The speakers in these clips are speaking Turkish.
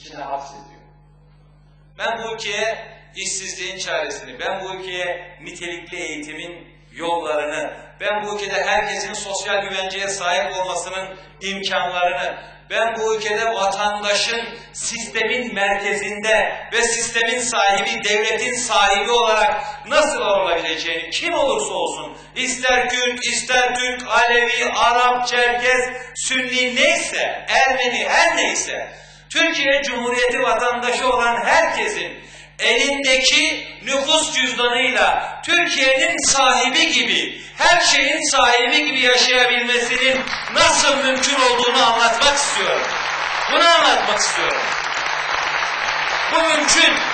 içine hapsediyor. Ben bu ülkeye işsizliğin çaresini, ben bu ülkeye nitelikli eğitimin yollarını, ben bu ülkede herkesin sosyal güvenceye sahip olmasının imkanlarını, ben bu ülkede vatandaşın sistemin merkezinde ve sistemin sahibi, devletin sahibi olarak nasıl olabileceğini kim olursa olsun, ister Kürt, ister Türk, Alevi, Arap, Çerkez, Sünni neyse, Ermeni her neyse, Türkiye Cumhuriyeti vatandaşı olan herkesin elindeki nüfus cüzdanıyla Türkiye'nin sahibi gibi, her şeyin sahibi gibi yaşayabilmesinin nasıl mümkün olduğunu anlatmak istiyorum. Bunu anlatmak istiyorum. Bu mümkün.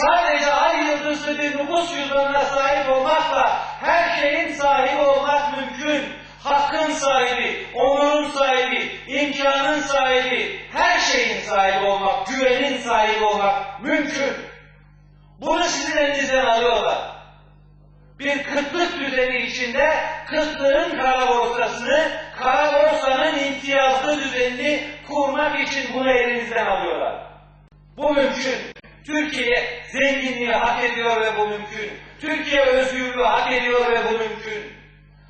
Sadece ay yıldızlı bir nüfus cüzdanına sahip olmakla her şeyin sahibi olmak mümkün. Hakkın sahibi, onurun sahibi, imkanın sahibi, her şeyin sahibi olmak, güvenin sahibi olmak mümkün. Bunu sizin elinizden alıyorlar. Bir kıtlık düzeni içinde kıtlığın kara borsasını, kara borsanın imtiyazlı düzenini kurmak için bunu elinizden alıyorlar. Bu mümkün. Türkiye zenginliği hak ediyor ve bu mümkün. Türkiye özgürlüğü hak ediyor ve bu mümkün.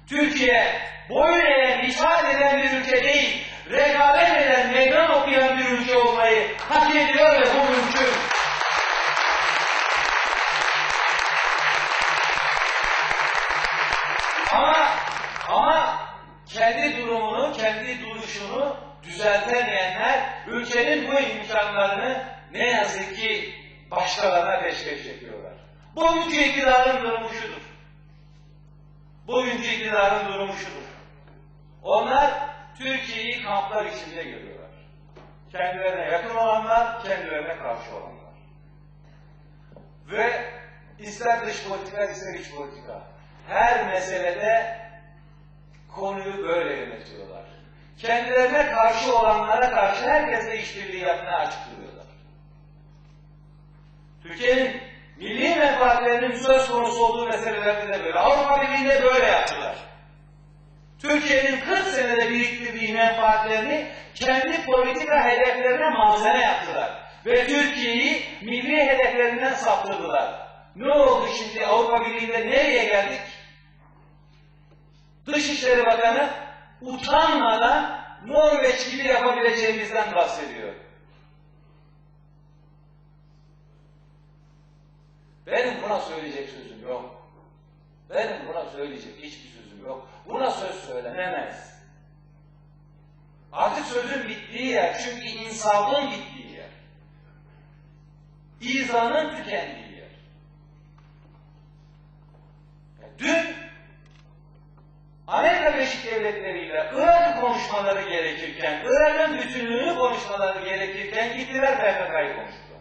Türkiye boyun eğen, itaat eden bir ülke değil, rekabet eden, meydan okuyan bir ülke olmayı hak ediyor ve bu mümkün. Ama ama kendi durumunu, kendi duruşunu düzeltemeyenler ülkenin bu imkanlarını ne yazık ki başkalarına peşkeş çekiyorlar. Bugünkü iktidarın durumu şudur. Bugünkü iktidarın durumu şudur. Onlar Türkiye'yi kamplar içinde görüyorlar. Kendilerine yakın olanlar, kendilerine karşı olanlar. Ve ister dış politika ister iç politika. Her meselede konuyu böyle yönetiyorlar. Kendilerine karşı olanlara karşı herkesle işbirliği yapmaya açık duruyorlar. Türkiye'nin milli menfaatlerinin söz konusu olduğu meselelerde de böyle. Avrupa Birliği'nde böyle yaptılar. Türkiye'nin 40 senede biriktirdiği menfaatlerini kendi politika hedeflerine malzeme yaptılar. Ve Türkiye'yi milli hedeflerinden saptırdılar. Ne oldu şimdi Avrupa Birliği'nde nereye geldik? Dışişleri Bakanı utanmadan Norveç gibi yapabileceğimizden bahsediyor. Benim buna söyleyecek sözüm yok. Benim buna söyleyecek hiçbir sözüm yok. Buna söz söylenemez. Artık sözün bittiği yer. Çünkü insafın bittiği yer. İzanın tükendiği yer. Dün Amerika Birleşik Devletleri ile Irak'ı konuşmaları gerekirken, Irak'ın bütünlüğünü konuşmaları gerekirken gittiler PKK'yı konuştular.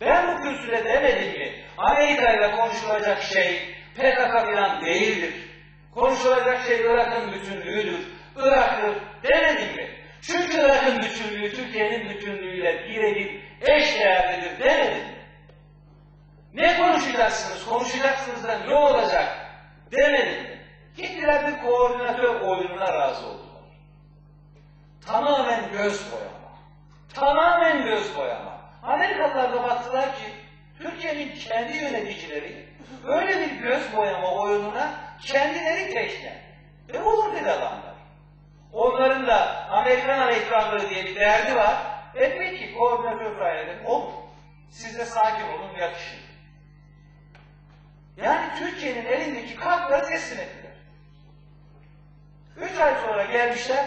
Ben bu kürsüde demedim mi? Amerika ile konuşulacak şey PKK falan değildir. Konuşulacak şey Irak'ın bütünlüğüdür. Irak'tır demedim mi? Çünkü Irak'ın bütünlüğü Türkiye'nin bütünlüğüyle birebir eş değerlidir demedim mi? Ne konuşacaksınız? Konuşacaksınız da ne olacak? Demedim mi? Gittiler bir koordinatör oyununa razı oldular. Tamamen göz boyama. Tamamen göz boyama. Amerikalılar da baktılar ki Türkiye'nin kendi yöneticileri böyle bir göz boyama oyununa kendileri teşne. E olur dedi adamlar. Onların da Amerikan ekranları diye bir derdi var. E peki koordinatör tayin olur. Siz de sakin olun yakışın. Yani Türkiye'nin elindeki kartları teslim ettiler. Üç ay sonra gelmişler,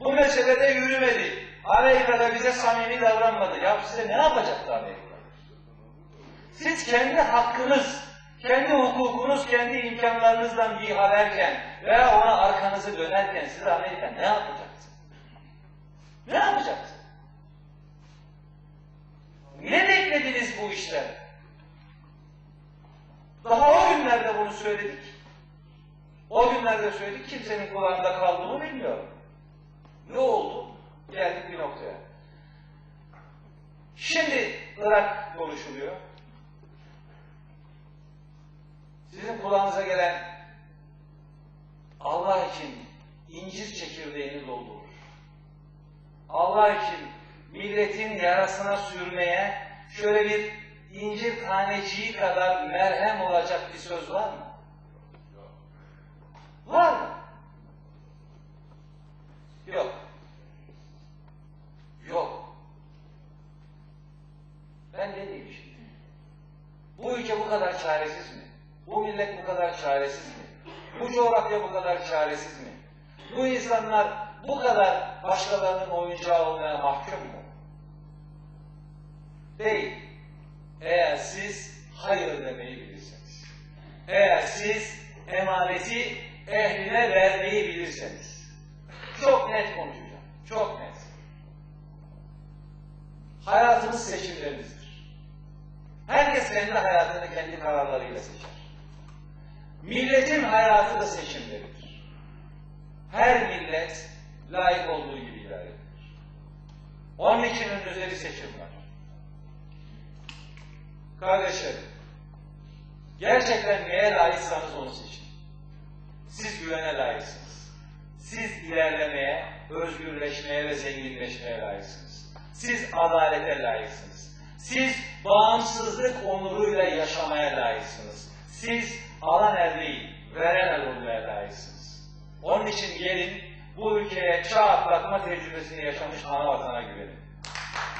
bu meselede yürümedi. Amerika'da bize samimi davranmadı. Ya size ne yapacaktı Amerika? Siz kendi hakkınız, kendi hukukunuz, kendi imkanlarınızdan bir haberken veya ona arkanızı dönerken size Amerika ne yapacaktı? Ne yapacaktı? Ne beklediniz bu işten? Daha o günlerde bunu söyledik. O günlerde söyledik, kimsenin kulağında kaldığını bilmiyorum. Ne oldu? Geldik bir noktaya. Şimdi Irak konuşuluyor. Sizin kulağınıza gelen Allah için incir çekirdeğini doldurur. Allah için milletin yarasına sürmeye şöyle bir incir taneciği kadar merhem olacak bir söz var mı? Var mı? Yok. Yok. Ben ne diyeyim şimdi? Bu ülke bu kadar çaresiz millet bu kadar çaresiz mi? Bu coğrafya bu kadar çaresiz mi? Bu insanlar bu kadar başkalarının oyuncağı olmaya mahkum mu? Değil. Eğer siz hayır demeyi bilirseniz. Eğer siz emaneti ehline vermeyi bilirseniz. Çok net konuşacağım. Çok net. Hayatımız seçimlerimizdir. Herkes kendi hayatını kendi kararlarıyla seçer. Milletin hayatı da seçimleridir. Her millet layık olduğu gibi idare edilir. Onun için önünüzde bir seçim var. Kardeşlerim, gerçekten neye layıksanız onu seçin. Siz güvene layıksınız. Siz ilerlemeye, özgürleşmeye ve zenginleşmeye layıksınız. Siz adalete layıksınız. Siz bağımsızlık onuruyla yaşamaya layıksınız. Siz alan veren el olmaya layıksınız. Onun için gelin bu ülkeye çağ atlatma tecrübesini yaşamış ana vatana güvenin.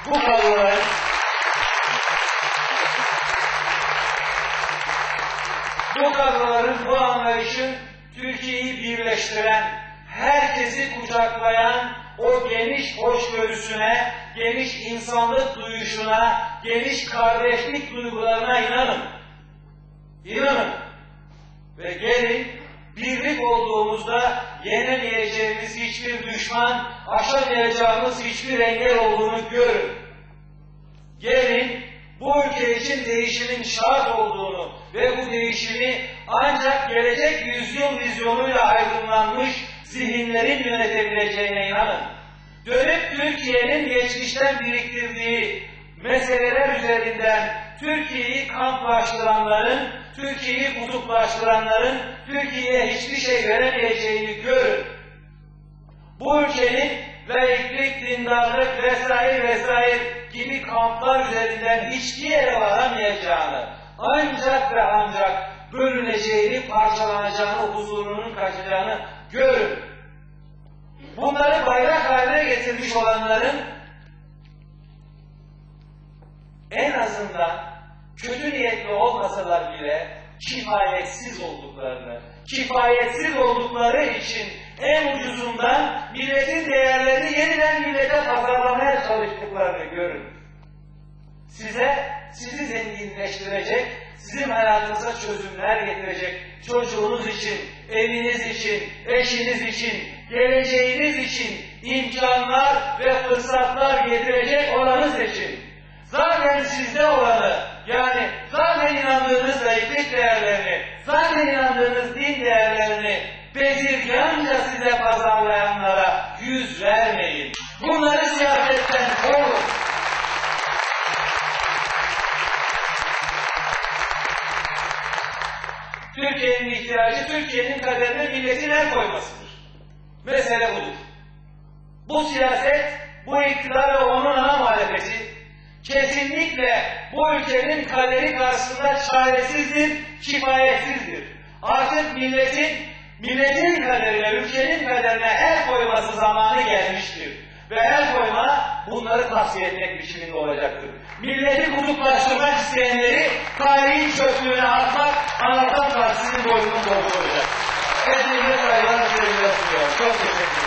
Bu kadroların bu kadroların bu anlayışın Türkiye'yi birleştiren, herkesi kucaklayan o geniş hoşgörüsüne, geniş insanlık duyuşuna, geniş kardeşlik duygularına inanın. İnanın. Ve gelin birlik olduğumuzda yenemeyeceğimiz hiçbir düşman, aşamayacağımız hiçbir engel olduğunu görün. Gelin bu ülke için değişimin şart olduğunu ve bu değişimi ancak gelecek yüzyıl vizyonuyla aydınlanmış zihinlerin yönetebileceğine inanın. Dönüp Türkiye'nin geçmişten biriktirdiği meseleler üzerinden Türkiye'yi kamplaştıranların, Türkiye'yi kutuplaştıranların Türkiye'ye hiçbir şey veremeyeceğini görün. Bu ülkenin laiklik, dindarlık vesaire vesaire gibi kamplar üzerinden hiçbir yere varamayacağını, ancak ve ancak bölüneceğini, parçalanacağını, huzurunun kaçacağını görün. Bunları bayrak haline getirmiş olanların en azından kötü niyetli olmasalar bile kifayetsiz olduklarını, kifayetsiz oldukları için en ucuzundan milletin değerlerini yeniden millete pazarlamaya çalıştıklarını görün. Size, sizi zenginleştirecek, sizin hayatınıza çözümler getirecek, çocuğunuz için, eviniz için, eşiniz için, geleceğiniz için imkanlar ve fırsatlar getirecek olanız için. Zaten sizde olanı, yani zaten inandığınız layıklık değerlerini, zaten inandığınız din değerlerini bezirganca size pazarlayanlara yüz vermeyin. Bunları siyasetten kovun. Türkiye'nin ihtiyacı Türkiye'nin kaderine milletin el koymasıdır. Mesele budur. Bu siyaset, bu iktidar ve onun ana muhalefeti kesinlikle bu ülkenin kaderi karşısında çaresizdir, kifayetsizdir. Artık milletin, milletin kaderine, ülkenin kaderine el koyması zamanı gelmiştir. Ve el koyma bunları tavsiye etmek biçiminde olacaktır. Milleti kutuplaştırmak isteyenleri tarihin çöplüğüne atmak, anlatan partisinin boynunu dolduracak. Hepinize saygılar, sevgiler sunuyorum. Çok teşekkür ederim.